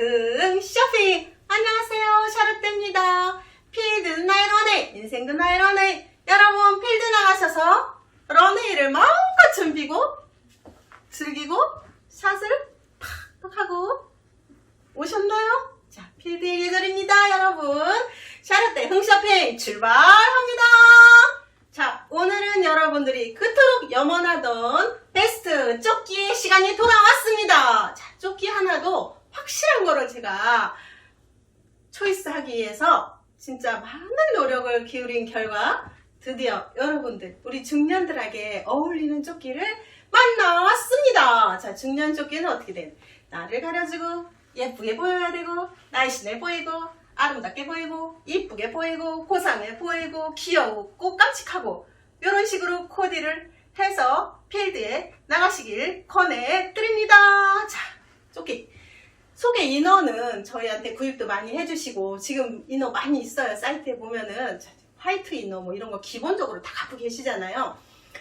등 쇼핑! 안녕하세요, 샤롯대입니다. 필드 나이 런웨이, 인생도 나이 런웨이. 여러분, 필드 나가셔서 런웨이를 마음껏 준비고, 즐기고, 샷을 팍팍 하고 오셨나요? 자, 필드의 계절입니다, 여러분. 샤롯대 흥쇼핑 출발합니다! 자, 오늘은 여러분들이 그토록 염원하던 베스트 조끼의 시간이 돌아왔습니다. 자, 조끼 하나도 확실한 거를 제가 초이스하기 위해서 진짜 많은 노력을 기울인 결과 드디어 여러분들, 우리 중년들에게 어울리는 조끼를 만나왔습니다. 자, 중년 조끼는 어떻게 된? 나를 가려주고 예쁘게 보여야 되고 날씬해 보이고 아름답게 보이고 이쁘게 보이고 고상해 보이고 귀여우고 깜찍하고 이런 식으로 코디를 해서 필드에 나가시길 권해드립니다. 자, 조끼. 소개 인어는 저희한테 구입도 많이 해주시고 지금 인어 많이 있어요. 사이트에 보면은 자, 화이트 인어 뭐 이런 거 기본적으로 다 갖고 계시잖아요.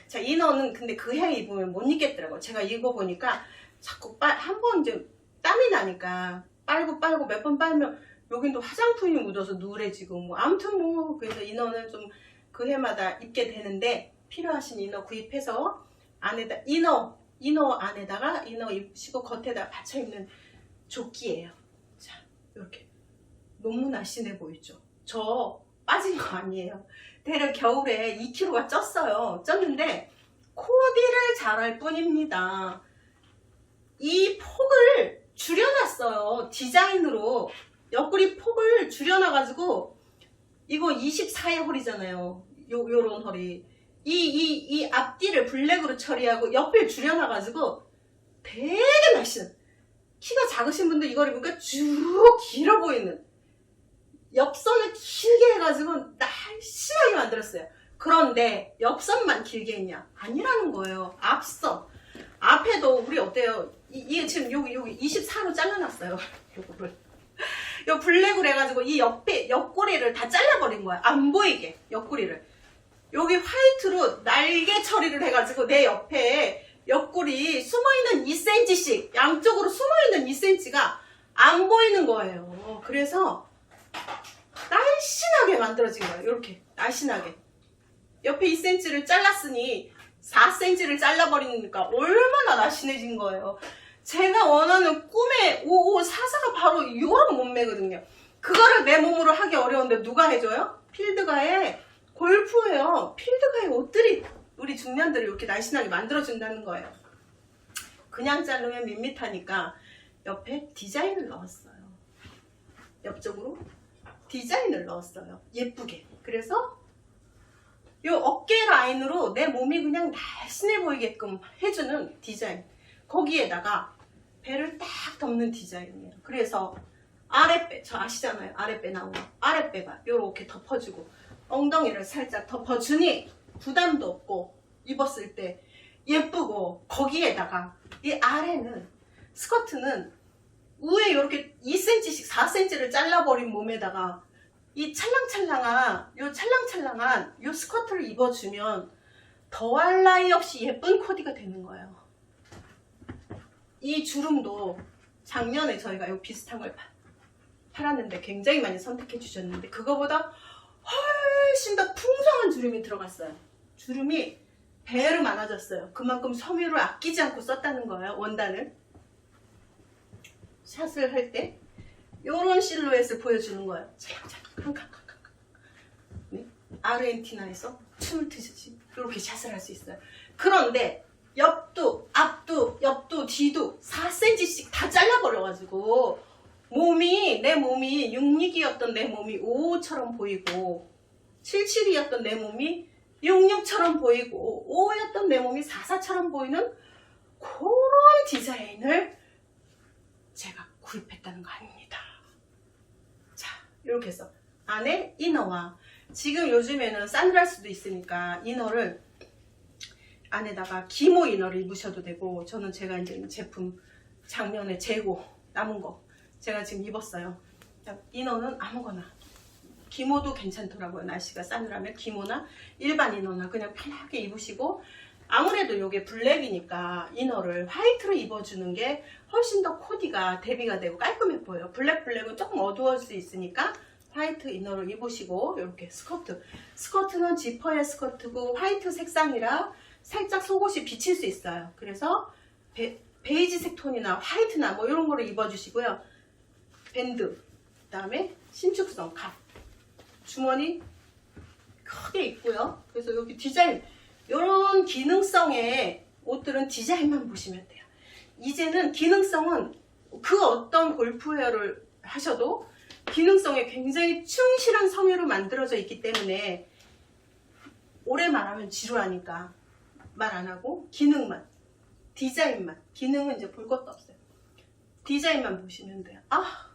자, 인어는 근데 그 해에 입으면 못 입겠더라고요. 제가 입어보니까 자꾸 빨, 한번 이제 땀이 나니까 빨고 빨고 몇 번 빨면 여긴 또 화장품이 묻어서 누래지고 뭐 아무튼 뭐 그래서 인어는 좀 그 해마다 입게 되는데 필요하신 인어 구입해서 안에다 인어 인어 안에다가 인어 입으시고 겉에다 받쳐 입는 조끼예요. 자 이렇게 너무 날씬해 보이죠? 저 빠진 거 아니에요. 대략 겨울에 2kg가 쪘어요. 쪘는데 코디를 잘할 뿐입니다. 이 폭을 줄여놨어요. 디자인으로 옆구리 폭을 줄여놔가지고 이거 24의 홀이잖아요. 요, 요런 홀이. 이, 이, 이 앞뒤를 블랙으로 처리하고 옆을 줄여놔가지고 되게 날씬. 키가 작으신 분들 이걸 입으니까 쭉 길어 보이는. 옆선을 길게 해가지고 날씬하게 만들었어요. 그런데 옆선만 길게 했냐? 아니라는 거예요. 앞선. 앞에도 우리 어때요? 이, 이게 지금 여기 여기 24로 잘라놨어요. 요거를. 요 블랙으로 해가지고 이 옆에 옆구리를 다 잘라버린 거야. 안 보이게 옆구리를. 여기 화이트로 날개 처리를 해가지고 내 옆에 옆구리 숨어있는 2cm씩 양쪽으로 숨어있는 2cm가 안 보이는 거예요. 그래서 날씬하게 만들어진 거예요. 이렇게 날씬하게. 옆에 2cm를 잘랐으니 4cm를 잘라버리니까 얼마나 날씬해진 거예요. 제가 원하는 꿈의 5544가 바로 이런 몸매거든요. 그거를 내 몸으로 하기 어려운데 누가 해줘요? 필드가에 골프예요. 필드가에 옷들이 우리 중년들을 이렇게 날씬하게 만들어준다는 거예요. 그냥 자르면 밋밋하니까 옆에 디자인을 넣었어요. 옆쪽으로 디자인을 넣었어요. 예쁘게. 그래서 요 어깨 라인으로 내 몸이 그냥 날씬해 보이게끔 해주는 디자인. 거기에다가 배를 딱 덮는 디자인이에요. 그래서 아랫배, 저 아시잖아요. 아랫배 나오는 거. 아랫배가 요렇게 덮어주고 엉덩이를 살짝 덮어주니 부담도 없고 입었을 때 예쁘고 거기에다가 이 아래는 스커트는 위에 이렇게 2cm씩 4cm를 잘라버린 몸에다가 이 찰랑찰랑한 요 찰랑찰랑한 요 스커트를 입어주면 더할 나위 없이 예쁜 코디가 되는 거예요. 이 주름도 작년에 저희가 요 비슷한 걸 파- 팔았는데 굉장히 많이 선택해 주셨는데 그거보다 훨씬 더 풍성한 주름이 들어갔어요. 주름이 배로 많아졌어요. 그만큼 섬유를 아끼지 않고 썼다는 거예요. 원단을. 샷을 할때 요런 실루엣을 보여주는 거예요. 네? 아르헨티나에서 춤을 트듯이 이렇게 샷을 할 수 있어요. 그런데 옆도, 앞도, 옆도, 뒤도 4cm씩 다 잘라버려가지고 몸이 내 몸이 66이었던 내 몸이 55처럼 보이고 77이었던 내 몸이 66처럼 보이고 5였던 내 몸이 44처럼 보이는 그런 디자인을 제가 구입했다는 거 아닙니다. 자, 이렇게 해서 안에 이너와 지금 요즘에는 산드라스도 있으니까 이너를 안에다가 기모 이너를 입으셔도 되고 저는 제가 이제 이 제품 작년에 재고 남은 거 제가 지금 입었어요. 자, 이너는 아무거나 기모도 괜찮더라고요. 날씨가 싸늘하면 기모나 일반 이너나 그냥 편하게 입으시고 아무래도 이게 블랙이니까 이너를 화이트로 입어주는 게 훨씬 더 코디가 대비가 되고 깔끔해 보여요. 블랙 블랙은 조금 어두울 수 있으니까 화이트 이너를 입으시고 이렇게 스커트. 스커트는 지퍼의 스커트고 화이트 색상이라 살짝 속옷이 비칠 수 있어요. 그래서 베, 베이지색 톤이나 화이트나 뭐 이런 거를 입어주시고요. 밴드, 그 다음에 신축성 갑, 주머니 크게 있고요. 그래서 여기 디자인 이런 기능성의 옷들은 디자인만 보시면 돼요. 이제는 기능성은 그 어떤 골프웨어를 하셔도 기능성에 굉장히 충실한 성의로 만들어져 있기 때문에 오래 말하면 지루하니까 말 안 하고 기능만 디자인만 기능은 이제 볼 것도 없어요. 디자인만 보시면 돼요. 아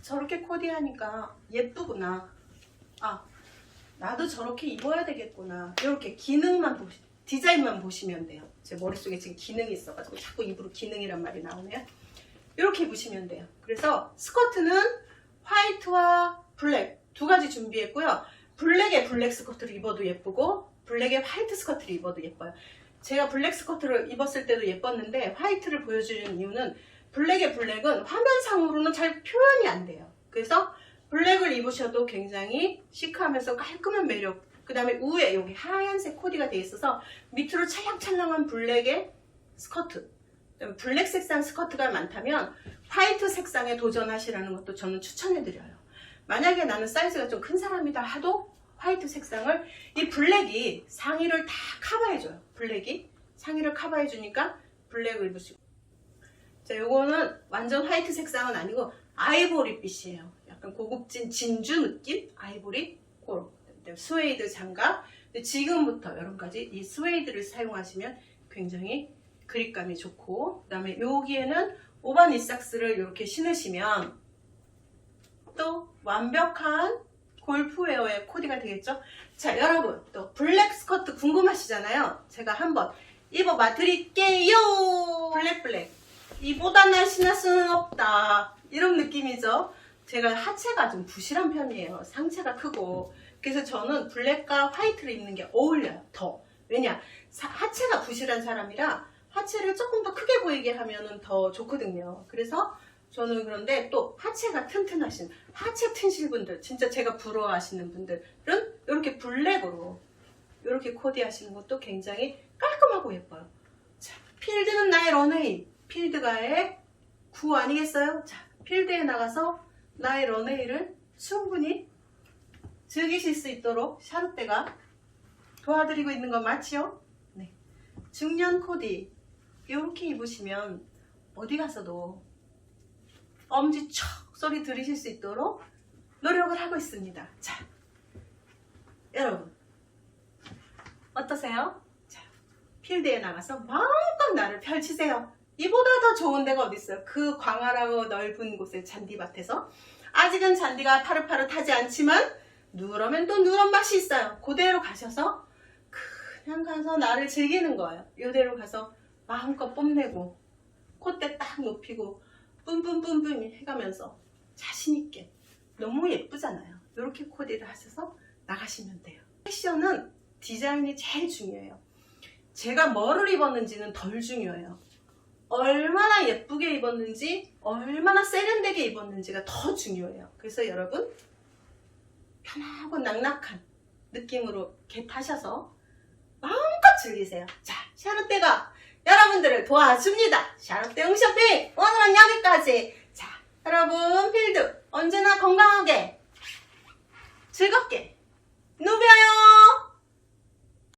저렇게 코디하니까 예쁘구나. 아 나도 저렇게 입어야 되겠구나. 이렇게 기능만 보시, 디자인만 보시면 돼요. 제 머릿속에 지금 기능이 있어가지고 자꾸 입으로 기능이란 말이 나오네요. 이렇게 보시면 돼요. 그래서 스커트는 화이트와 블랙 두 가지 준비했고요. 블랙에 블랙 스커트를 입어도 예쁘고 블랙에 화이트 스커트를 입어도 예뻐요. 제가 블랙 스커트를 입었을 때도 예뻤는데 화이트를 보여주는 이유는 블랙의 블랙은 화면상으로는 잘 표현이 안 돼요. 그래서 입으셔도 굉장히 시크하면서 깔끔한 매력. 그 다음에 위에 여기 하얀색 코디가 돼 있어서 밑으로 찰랑찰랑한 블랙의 스커트. 블랙 색상 스커트가 많다면 화이트 색상에 도전하시라는 것도 저는 추천해드려요. 만약에 나는 사이즈가 좀 큰 사람이다 하도 화이트 색상을 이 블랙이 상의를 다 커버해줘요. 블랙이 상의를 커버해주니까 블랙을 입으시고 자 요거는 완전 화이트 색상은 아니고 아이보리빛이에요. 고급진 진주 느낌? 아이보리? 그런 스웨이드 장갑 근데 지금부터 여러가지 이 스웨이드를 사용하시면 굉장히 그립감이 좋고 그 다음에 여기에는 오반 니삭스를 이렇게 신으시면 또 완벽한 골프웨어의 코디가 되겠죠? 자 여러분 또 블랙 스커트 궁금하시잖아요 제가 한번 입어봐 드릴게요 블랙 블랙 이보다 날씬할 수는 없다 이런 느낌이죠 제가 하체가 좀 부실한 편이에요 상체가 크고 그래서 저는 블랙과 화이트를 입는 게 어울려요 더 왜냐 사- 하체가 부실한 사람이라 하체를 조금 더 크게 보이게 하면 더 좋거든요 그래서 저는 그런데 또 하체가 튼튼하신 하체 튼실 분들 진짜 제가 부러워하시는 분들은 이렇게 블랙으로 이렇게 코디하시는 것도 굉장히 깔끔하고 예뻐요. 자, 필드는 나의 런웨이. 필드가의 구 아니겠어요? 자, 필드에 나가서 나의 런웨이를 충분히 즐기실 수 있도록 샤롯대가 도와드리고 있는 건 맞지요? 네. 중년 코디 이렇게 입으시면 어디 가서도 엄지 척 소리 들으실 수 있도록 노력을 하고 있습니다. 자, 여러분 어떠세요? 자, 필드에 나가서 마음껏 나를 펼치세요. 이보다 더 좋은 데가 어디 있어요? 그 광활하고 넓은 곳의 잔디밭에서 아직은 잔디가 파릇파릇하지 않지만 누러면 또 누런 맛이 있어요. 그대로 가셔서 그냥 가서 나를 즐기는 거예요. 이대로 가서 마음껏 뽐내고 콧대 딱 높이고 뿜뿜뿜뿜 해가면서 자신 있게 너무 예쁘잖아요. 이렇게 코디를 하셔서 나가시면 돼요. 패션은 디자인이 제일 중요해요. 제가 뭐를 입었는지는 덜 중요해요. 얼마나 예쁘게 입었는지, 얼마나 세련되게 입었는지가 더 중요해요. 그래서 여러분, 편하고 낙낙한 느낌으로 개 타셔서 마음껏 즐기세요. 자, 샤롯대가 여러분들을 도와줍니다. 샤롯대 홈쇼핑 오늘은 여기까지. 자, 여러분 필드 언제나 건강하게 즐겁게